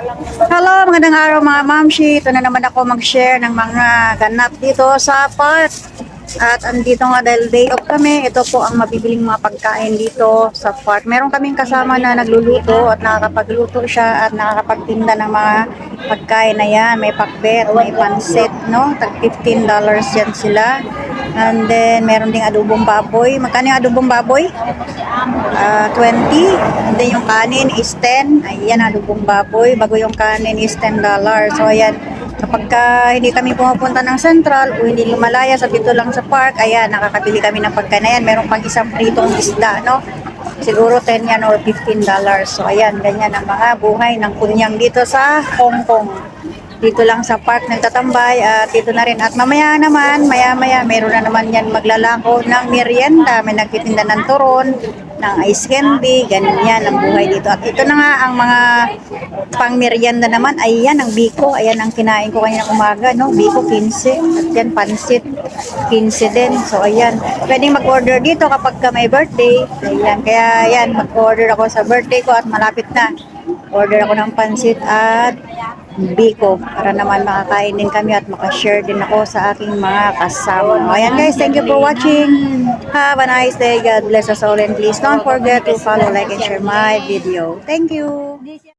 Hello, magandang araw mga mamshi. Ito na naman ako mag-share ng mga ganap dito sa park. At andito nga dahil day off kami, ito po ang mabibiling mga pagkain dito sa park. Meron kaming kasama na nagluluto at nakakapagluto siya at nakakapagtinda ng mga pagkain na yan. May pakbet, may pansit, no? Tag $15 yan sila. And then, meron ding adobong baboy. Magkano yung adobong baboy? Ah, 20. And then yung kanin is 10. Ayan, adobong baboy. Bago yung kanin is 10 So, ayan. Kapag ka hindi kami pumupunta ng central o hindi lumalaya sa dito lang sa park, ayan, nakakabili kami ng pagkain na yan. Meron pang isang pritong isda, no? Siguro 10 yan or 15 So, ayan, ganyan ang mga buhay ng kunyang dito sa Hong Kong dito lang sa park nagtatambay at dito na rin. At mamaya naman maya maya meron na naman yan maglalako ng merienda. May nagtitinda ng turon ng ice candy ganyan ang buhay dito. At ito na nga ang mga pang merienda naman. Ay yan ang biko. Ayan ang kinain ko kanina umaga no? Biko 15 at yan pansit. 15 din. So ayan. Pwedeng mag-order dito kapag ka may birthday. Ayan kaya yan mag-order ako sa birthday ko at malapit na. Order ako ng pansit at biko para naman makakain din kami at makashare din ako sa aking mga kasama. Ayan guys, thank you for watching. Have a nice day. God bless us all and please don't forget to follow, like, and share my video. Thank you.